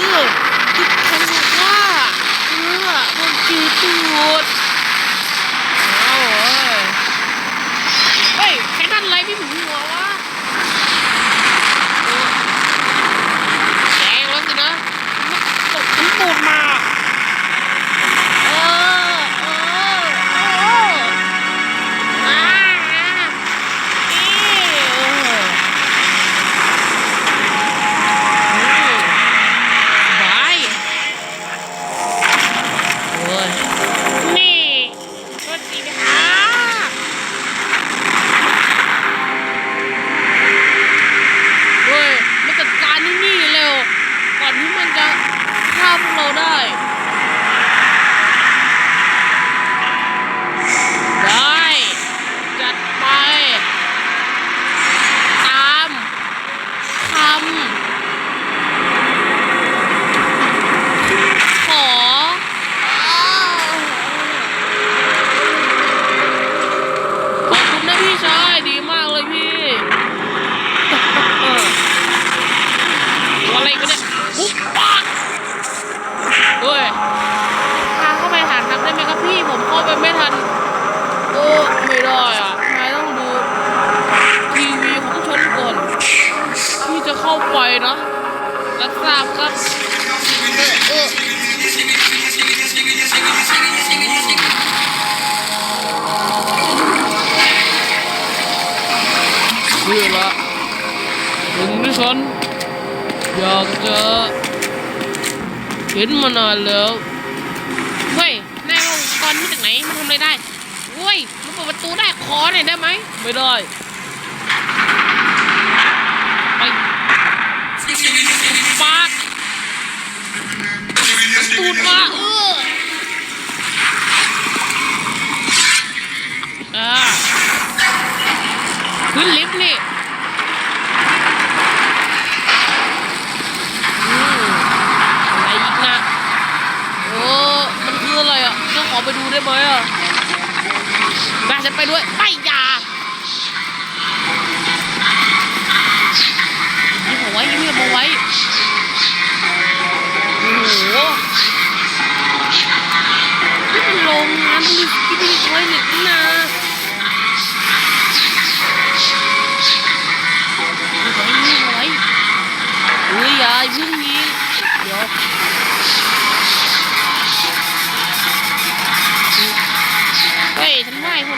มั เนี่ยปุ๊บปักเฮ้ยพาเข้าไปหาทักได้ไหมครับพี่ผมเข้าไปไม่ทันโอ้ไม่ได้อะนายต้องดูทีวีของฉันก่อนที่จะเข้าไปนะรับทราบครับเออเออเพื่อละถึงที่ฉัน อยากจะเห็นมานานแล้วเฮ้ยนายมาอุปกรณ์มาจากไหนมาทำอะไรได้เฮ้ยมันเปิดประตูได้ขอหน่อยได้ไหมไม่ได้ไปปาดตูดมาเอออ่าขึ้นลิฟต์นี่อืมอะไรอีกนะ โอ้ มันคืออะไรอะต้องขอ ไปดูได้ไหมอะได้ฉันไปด้วยไม่อยายิ้มเอาไว้ยิ้มเอาไว้โอ้โหนี่เป็นโรงงานผลิตที่มีทอยเนี่ยนะยิ้มเอาไว้ยิ้มเอาไว้เฮ้ยอย่าอย่า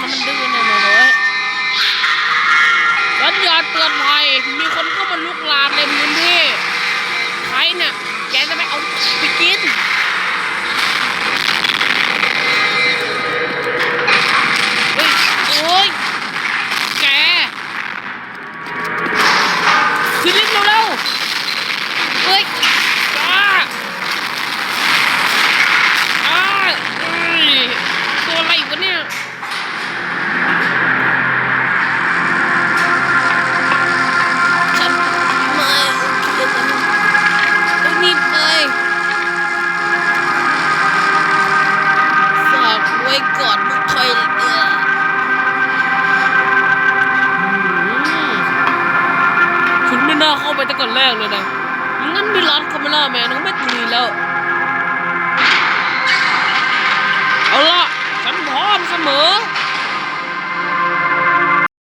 มันดื้อาเข้าไปตั้งแต่แรกเลยนะงั้นมีร้านคาเมล่าแมนก็ไม่ตีแล้ว เอาละฉันพร้อมเสมอ